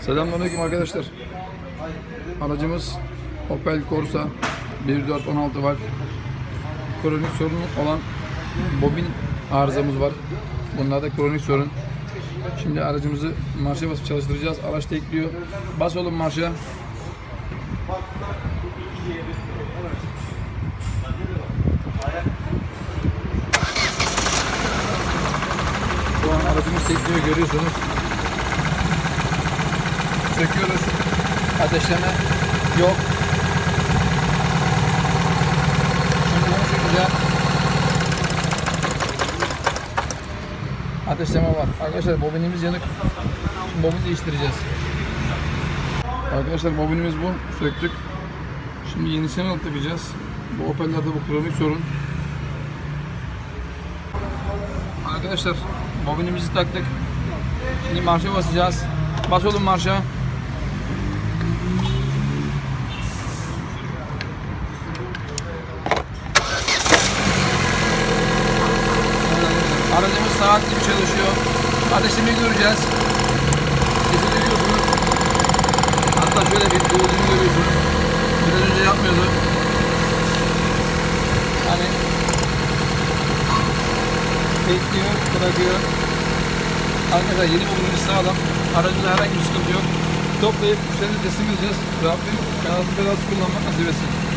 Selamünaleyküm arkadaşlar. Aracımız Opel Corsa 1416 var. Kronik sorun olan bobin arızamız var. Bunlar da kronik sorun. Şimdi aracımızı marşa basıp çalıştıracağız. Araç tekliyor. Bas oğlum marşa. Şu an aracımız tekliyor görüyorsunuz. Söküyoruz. Ateşleme yok. Şimdi bunu sökeceğim. Ateşleme var. Arkadaşlar bobinimiz yanık. Şimdi bobin değiştireceğiz. Arkadaşlar bobinimiz bu. Söktük. Şimdi yenisini alıp takacağız. Bu Opel'lerde bu kronik sorun. Arkadaşlar bobinimizi taktık. Şimdi marşa basacağız. Bas oğlum marşa. Aracımız saatli bir çalışıyor. Ateşlemeyi göreceğiz. Sesi duyuyorsunuz. Hatta şöyle bir doğduğunu görüyorsunuz. Biraz önce yapmıyordu. Hani bekliyor, bırakıyor. Arkadaşlar yeni bulunmuş sağlam. Aracımızda herhangi bir sıkıntı yok. Toplayıp müşterine teslim edeceğiz. Rabbim kanalımızı belası kullanmak nasip etsin.